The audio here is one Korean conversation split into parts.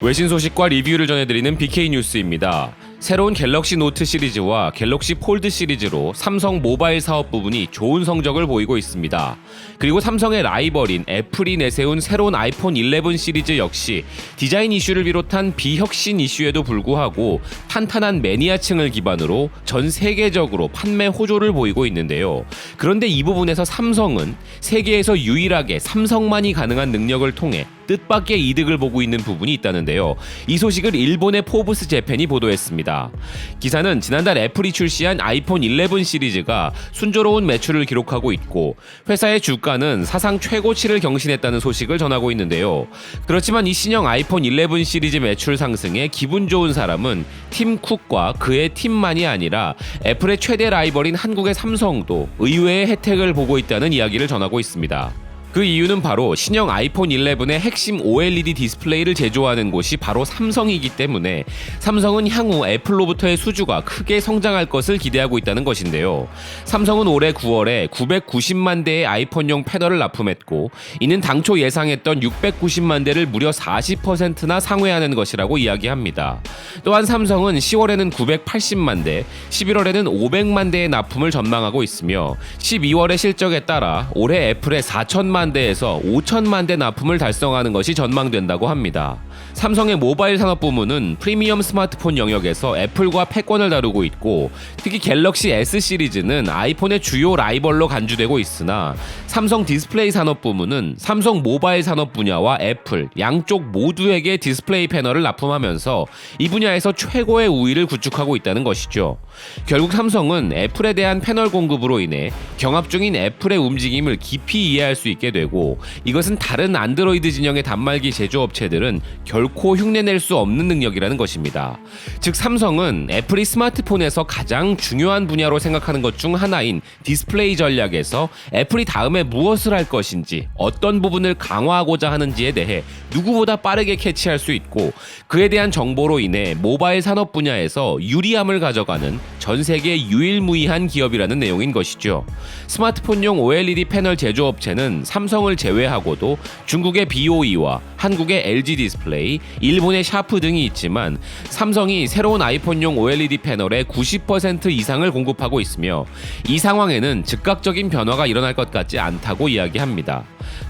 외신 소식과 리뷰를 전해드리는 BK 뉴스입니다. 새로운 갤럭시 노트 시리즈와 갤럭시 폴드 시리즈로 삼성 모바일 사업 부분이 좋은 성적을 보이고 있습니다. 그리고 삼성의 라이벌인 애플이 내세운 새로운 아이폰 11 시리즈 역시 디자인 이슈를 비롯한 비혁신 이슈에도 불구하고 탄탄한 매니아층을 기반으로 전 세계적으로 판매 호조를 보이고 있는데요. 그런데 이 부분에서 삼성은 세계에서 유일하게 삼성만이 가능한 능력을 통해 뜻밖의 이득을 보고 있는 부분이 있다는데요. 이 소식을 일본의 포브스 재팬이 보도했습니다. 기사는 지난달 애플이 출시한 아이폰 11 시리즈가 순조로운 매출을 기록하고 있고 회사의 주가는 사상 최고치를 경신했다는 소식을 전하고 있는데요. 그렇지만 이 신형 아이폰 11 시리즈 매출 상승에 기분 좋은 사람은 팀 쿡과 그의 팀만이 아니라 애플의 최대 라이벌인 한국의 삼성도 의외의 혜택을 보고 있다는 이야기를 전하고 있습니다. 그 이유는 바로 신형 아이폰 11의 핵심 OLED 디스플레이를 제조하는 곳이 바로 삼성이기 때문에 삼성은 향후 애플로부터의 수주가 크게 성장할 것을 기대하고 있다는 것인데요. 삼성은 올해 9월에 990만 대의 아이폰용 패널을 납품했고 이는 당초 예상했던 690만 대를 무려 40%나 상회하는 것이라고 이야기합니다. 또한 삼성은 10월에는 980만 대, 11월에는 500만 대의 납품을 전망하고 있으며 12월의 실적에 따라 올해 애플의 4천만 대에서 5천만 대 납품을 달성하는 것이 전망된다고 합니다. 삼성의 모바일 산업 부문은 프리미엄 스마트폰 영역에서 애플과 패권을 다루고 있고 특히 갤럭시 S 시리즈는 아이폰의 주요 라이벌로 간주되고 있으나 삼성 디스플레이 산업 부문은 삼성 모바일 산업 분야와 애플 양쪽 모두에게 디스플레이 패널을 납품하면서 이 분야에서 최고의 우위를 구축하고 있다는 것이죠. 결국 삼성은 애플에 대한 패널 공급으로 인해 경합 중인 애플의 움직임을 깊이 이해할 수 있게 되고 이것은 다른 안드로이드 진영의 단말기 제조업체들은 결코 흉내낼 수 없는 능력이라는 것입니다. 즉 삼성은 애플이 스마트폰에서 가장 중요한 분야로 생각하는 것 중 하나인 디스플레이 전략에서 애플이 다음에 무엇을 할 것인지 어떤 부분을 강화하고자 하는지에 대해 누구보다 빠르게 캐치할 수 있고 그에 대한 정보로 인해 모바일 산업 분야에서 유리함을 가져가는 전 세계 유일무이한 기업이라는 내용인 것이죠. 스마트폰용 OLED 패널 제조업체는 삼성을 제외하고도 중국의 BOE와 한국의 LG 디스플레이, 일본의 샤프 등이 있지만 삼성이 새로운 아이폰용 OLED 패널의 90% 이상을 공급하고 있으며 이 상황에는 즉각적인 변화가 일어날 것 같지 않다고 이야기합니다.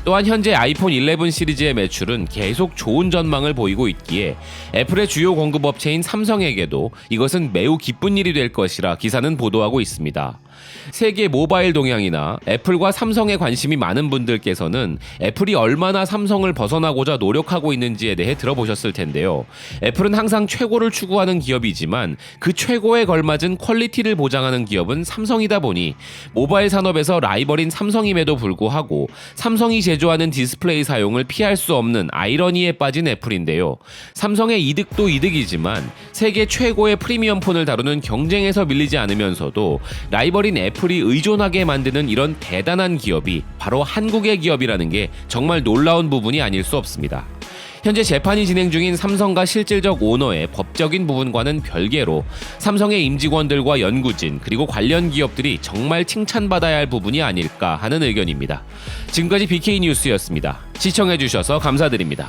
또한 현재 아이폰 11 시리즈의 매출은 계속 좋은 전망을 보이고 있기에 애플의 주요 공급업체인 삼성에게도 이것은 매우 기쁜 일이 될 것이라 기사는 보도하고 있습니다. 세계 모바일 동향이나 애플과 삼성에 관심이 많은 분들께서는 애플이 얼마나 삼성을 벗어나고자 노력하고 있는지에 대해 들어보셨을 텐데요. 애플은 항상 최고를 추구하는 기업이지만 그 최고에 걸맞은 퀄리티를 보장하는 기업은 삼성이다 보니 모바일 산업에서 라이벌인 삼성임에도 불구하고 삼성이 제조하는 디스플레이 사용을 피할 수 없는 아이러니에 빠진 애플인데요. 삼성의 이득도 이득이지만 세계 최고의 프리미엄 폰을 다루는 경쟁에서 밀리지 않으면서도 라이벌 인 애플이 의존하게 만드는 이런 대단한 기업이 바로 한국의 기업이라는 게 정말 놀라운 부분이 아닐 수 없습니다. 현재 재판이 진행 중인 삼성과 실질적 오너의 법적인 부분과는 별개로 삼성의 임직원들과 연구진 그리고 관련 기업들이 정말 칭찬받아야 할 부분이 아닐까 하는 의견입니다. 지금까지 BK 뉴스였습니다. 시청해주셔서 감사드립니다.